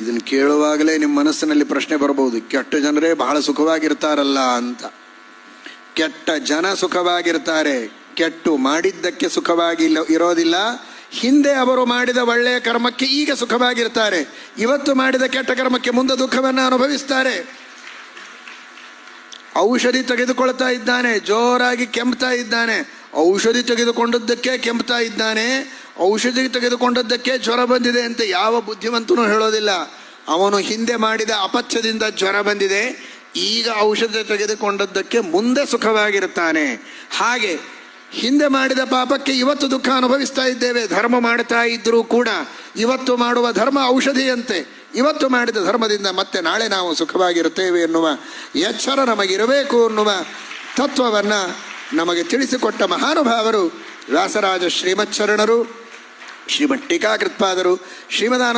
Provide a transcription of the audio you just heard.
ಇದನ್ನು ಕೇಳುವಾಗಲೇ ನಿಮ್ಮ ಮನಸ್ಸಿನಲ್ಲಿ ಪ್ರಶ್ನೆ ಬರಬಹುದು, ಕೆಟ್ಟ ಜನರೇ ಬಹಳ ಸುಖವಾಗಿರ್ತಾರಲ್ಲ ಅಂತ. ಕೆಟ್ಟ ಜನ ಸುಖವಾಗಿರ್ತಾರೆ, ಕೆಟ್ಟು ಮಾಡಿದ್ದಕ್ಕೆ ಸುಖವಾಗಿ ಇರೋದಿಲ್ಲ. ಹಿಂದೆ ಅವರು ಮಾಡಿದ ಒಳ್ಳೆಯ ಕರ್ಮಕ್ಕೆ ಈಗ ಸುಖವಾಗಿರ್ತಾರೆ. ಇವತ್ತು ಮಾಡಿದ ಕೆಟ್ಟ ಕರ್ಮಕ್ಕೆ ಮುಂದೆ ದುಃಖವನ್ನು ಅನುಭವಿಸ್ತಾರೆ. ಔಷಧಿ ತೆಗೆದುಕೊಳ್ತಾ ಇದ್ದಾನೆ, ಜೋರಾಗಿ ಕೆಂಪ್ತಾ ಇದ್ದಾನೆ. ಔಷಧಿ ತೆಗೆದುಕೊಂಡದ್ದಕ್ಕೆ ಕೆಂಪ್ತಾ ಇದ್ದಾನೆ. ಔಷಧಿ ತೆಗೆದುಕೊಂಡದ್ದಕ್ಕೆ ಜ್ವರ ಬಂದಿದೆ ಅಂತ ಯಾವ ಬುದ್ಧಿವಂತನೂ ಹೇಳೋದಿಲ್ಲ. ಅವನು ಹಿಂದೆ ಮಾಡಿದ ಅಪಥ್ಯದಿಂದ ಜ್ವರ ಬಂದಿದೆ. ಈಗ ಔಷಧಿ ತೆಗೆದುಕೊಂಡದ್ದಕ್ಕೆ ಮುಂದೆ ಸುಖವಾಗಿರುತ್ತಾನೆ. ಹಾಗೆ ಹಿಂದೆ ಮಾಡಿದ ಪಾಪಕ್ಕೆ ಇವತ್ತು ದುಃಖ ಅನುಭವಿಸ್ತಾ ಇದ್ದೇವೆ. ಧರ್ಮ ಮಾಡ್ತಾ ಇದ್ರೂ ಕೂಡ ಇವತ್ತು ಮಾಡುವ ಧರ್ಮ ಔಷಧಿಯಂತೆ. ಇವತ್ತು ಮಾಡಿದ ಧರ್ಮದಿಂದ ಮತ್ತೆ ನಾಳೆ ನಾವು ಸುಖವಾಗಿರುತ್ತೇವೆ ಎನ್ನುವ ಎಚ್ಚರ ನಮಗಿರಬೇಕು ಎನ್ನುವ ತತ್ವವನ್ನು ನಮಗೆ ತಿಳಿಸಿಕೊಟ್ಟ ಮಹಾನುಭಾವರು ವ್ಯಾಸರಾಜ ಶ್ರೀಮಚ್ಚರಣರು. ಶ್ರೀಮಠ್ ಟೀಕಾಕೃತ್ಪಾದರು ಶ್ರೀಮದಾನ